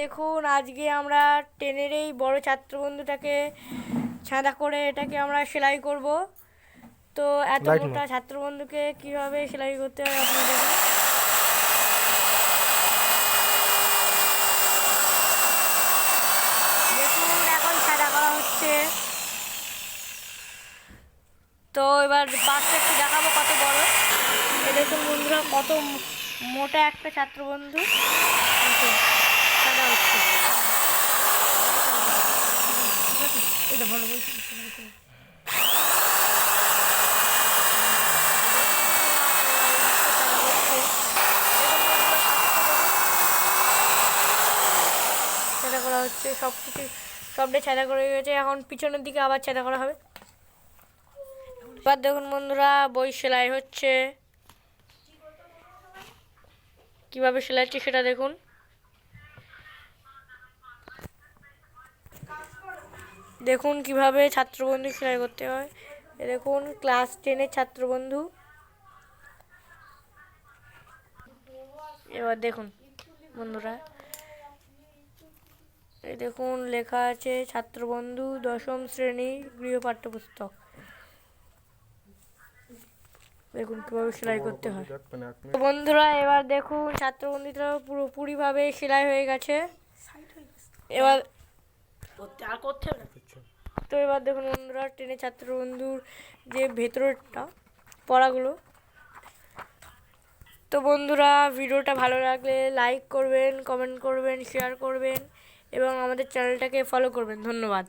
দেখুন আজকে আমরা টেনের এই বড় ছাত্রবন্ধুটাকে ছাঁদা করে এটাকে আমরা সেলাই করব। তো এত মোটা ছাত্রবন্ধুকে কীভাবে সেলাই করতে হয় আপনাদের? দেখুন এখন ছাঁদা করা হচ্ছে। তো এবার পাশে একটু দেখাবো কত বড়। দেখুন বন্ধুরা কত মোটা একটা ছাত্রবন্ধু। এটা ভালো করা হচ্ছে সব কিছু সবটাই ছাদা করে গেছে এখন পিছনের দিকে আবার ছাদা করা হবে এবার দেখুন বন্ধুরা বই সেলাই হচ্ছে কীভাবে সেলাই হচ্ছে সেটা দেখুন। দেখুন কীভাবে ছাত্রবন্ধু সেলাই করতে হয়। দেখুন, ক্লাস টেনের ছাত্রবন্ধু। এবার দেখুন, বন্ধুরা। এই দেখুন, লেখা আছে ছাত্রবন্ধু দশম শ্রেণি গৃহ পাঠ্যপুস্তক। দেখুন কীভাবে সেলাই করতে হয়। বন্ধুরা, এবার দেখুন, ছাত্রবন্ধুটা পুরোপুরিভাবে সেলাই হয়ে গেছে। এবার আর করতে হবে তো এবার দেখুন বন্ধুরা ট্রেনে ছাত্রবন্ধুর যে ভেতরটা পড়াগুলো। তো বন্ধুরা ভিডিওটা ভালো লাগলে লাইক করবেন কমেন্ট করবেন শেয়ার করবেন এবং আমাদের চ্যানেলটাকে ফলো করবেন। ধন্যবাদ।